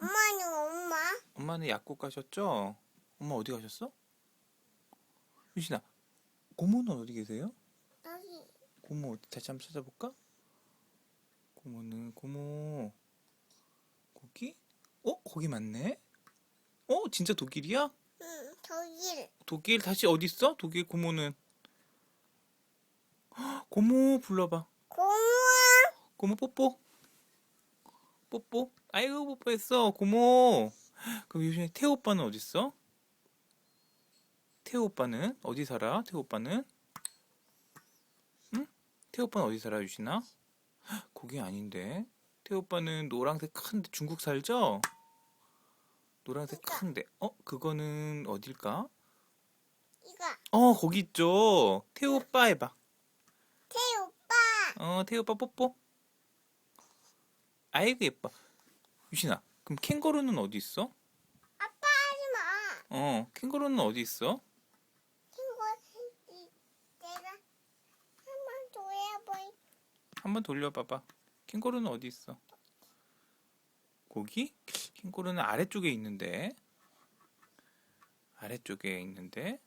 엄마는 엄마? 엄마는 약국 가셨죠? 엄마 어디 가셨어? 유신아, 고모는 어디 계세요? 여기 고모 어디 다시 한번 찾아볼까? 고모는 고모 거기? 어? 거기 맞네? 어? 진짜 독일이야? 응 독일 독일 다시 어디 있어? 독일 고모는 헉, 고모 불러봐 고모야 고모 뽀뽀 뽀뽀 아이고 뽀뽀했어 고모 그럼 요즘에 태호 오빠는 어디 있어? 태호 오빠는 어디 살아? 태호 오빠는 응? 태호 오빠는 어디 살아 유신아? 헉, 거기 아닌데 태호 오빠는 노란색 큰데 중국 살죠? 노란색 큰데 어? 그거는 어딜까? 이거 어 거기 있죠 태호 오빠 해봐 태 오빠 어, 태우 오빠 뽀뽀. 아이고 예뻐. 유신아, 그럼 캥거루는 어디 있어? 아빠 하지 마 어, 캥거루는 어디 있어? 친구 이- 내가 한번 도해보이 한번 돌려봐봐. 캥거루는 어디 있어? 거기? 캥거루는 아래쪽에 있는데. 아래쪽에 있는데.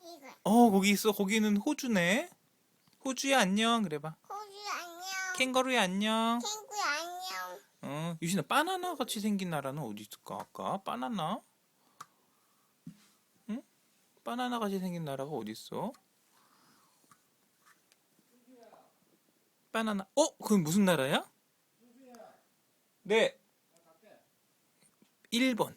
이거 어, 거기 있어. 거기는 호주네. 호주야 안녕. 그래봐. 안녕 캥거루야 안녕. 친구 안녕 어, 유신아, 바나나 같이 생긴 나라는 어디 있을까? 아까 바나나? 응? 바나나 같이 생긴 나라가 어디 있어? 바나나. 어? 그건 무슨 나라야? 네. 1번.